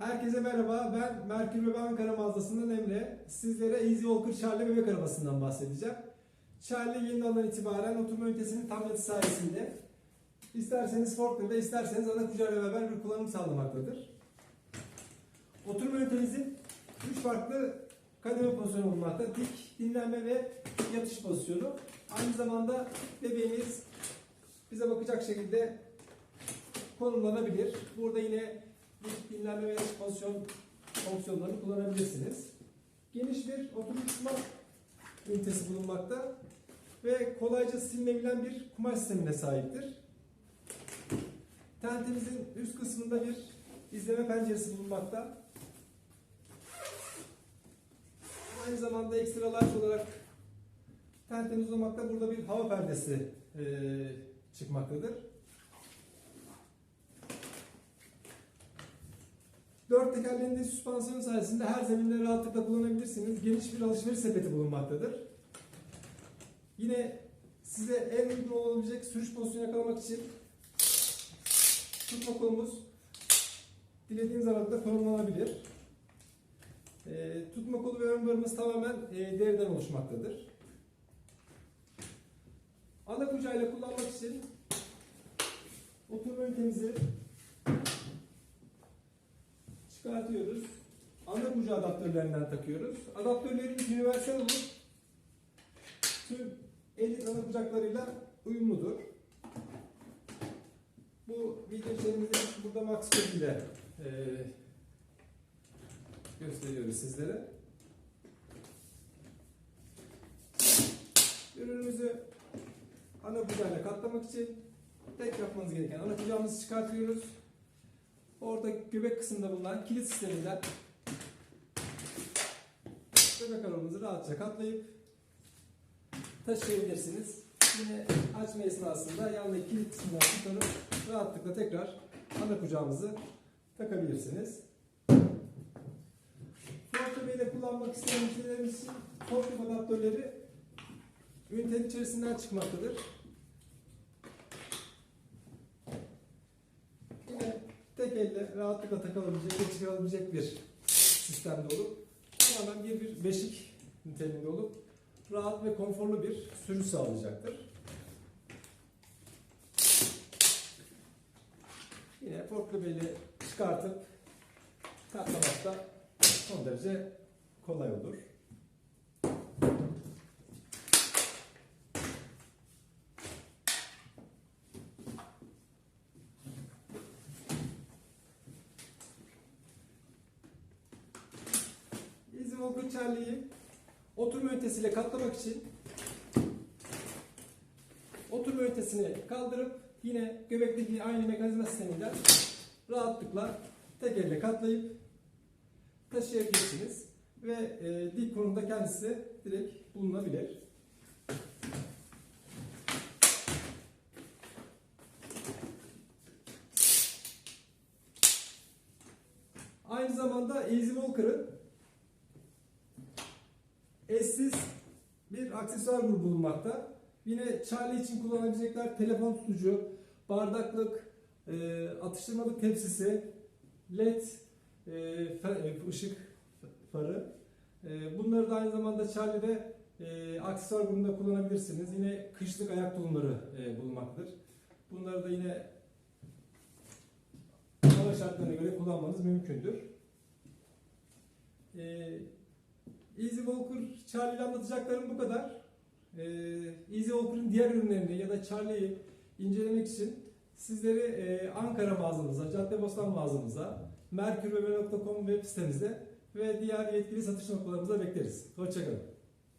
Herkese merhaba. Ben Merkür Bebe Ankara mağazasından Emre. Sizlere Easy Walker Charlie bebek arabasından bahsedeceğim. Charlie yeni itibaren oturma ünitesinin yatı sayesinde isterseniz forklift'e isterseniz ana kucağıyla beraber bir kullanım sağlamaktadır. Oturma ünitemizin 3 farklı kademe pozisyonu bulunmakta. Dik, dinlenme ve yatış pozisyonu. Aynı zamanda bebeğimiz bize bakacak şekilde konumlanabilir. Burada yine dik dinlenme ve pozisyon fonksiyonlarını kullanabilirsiniz. Geniş bir oturma ünitesi bulunmakta ve kolayca silinebilen bir kumaş sistemine sahiptir. Tentemizin üst kısmında bir izleme penceresi bulunmakta. Aynı zamanda ekstra large olarak tentemiz olmakta burada bir hava perdesi eee, çıkmaktadır. Dört tekerleğinde süspansiyon sayesinde her zeminde rahatlıkla kullanabilirsiniz. Geniş bir alışveriş sepeti bulunmaktadır. Yine size en uygun olabilecek sürüş pozisyonu yakalamak için tutma kolumuz dilediğiniz aralıkta konumlanabilir. Ee, tutma kolu ve ön barımız tamamen e, deriden oluşmaktadır. Ana kucağıyla kullanmak için oturma ünitemizi çıkartıyoruz. Ana kucağı adaptörlerinden takıyoruz. Adaptörlerimiz universal olup tüm elit ana kucaklarıyla uyumludur. Bu video burada Max ile e, gösteriyoruz sizlere. Ürünümüzü ana kucağıyla katlamak için tek yapmanız gereken ana kucağımızı çıkartıyoruz. Orada göbek kısmında bulunan kilit sisteminden göbek arabamızı rahatça katlayıp taşıyabilirsiniz. Yine açma esnasında yandaki kilit kısmından tutup rahatlıkla tekrar ana kucağımızı takabilirsiniz. İle kullanmak isteyen müşterilerimiz için forklift adaptörleri ünitenin içerisinden çıkmaktadır. Yine tek elle rahatlıkla takılabilecek ve çıkarılabilecek bir sistemde olup tamamen bir, bir beşik niteliğinde olup rahat ve konforlu bir sürüş sağlayacaktır. Yine forklift ile çıkartıp katlamak da son derece kolay olur. Walker Charlie'yi oturma ünitesiyle katlamak için oturma ünitesini kaldırıp yine göbekteki aynı mekanizma sisteminden rahatlıkla tek elle katlayıp taşıyabilirsiniz ve e, dik konumda kendisi direkt bulunabilir. Aynı zamanda Easy Walker'ın eşsiz bir aksesuar grubu bulunmakta. Yine Charlie için kullanabilecekler telefon tutucu, bardaklık, e, atıştırmalık tepsisi, led e, fe- e, ışık farı. E, bunları da aynı zamanda Charlie'de e, aksesuar grubunda kullanabilirsiniz. Yine kışlık ayak tulumları e, bulunmaktadır. Bunları da yine hava şartlarına göre kullanmanız mümkündür. E, Easy Walker Charlie'yle anlatacaklarım bu kadar. Ee, Easy Walker'ın diğer ürünlerini ya da Charlie'yi incelemek için sizleri e, Ankara mağazamıza, Caddebostan mağazamıza, merkurbebe.com web sitemizde ve diğer yetkili satış noktalarımıza bekleriz. Hoşçakalın.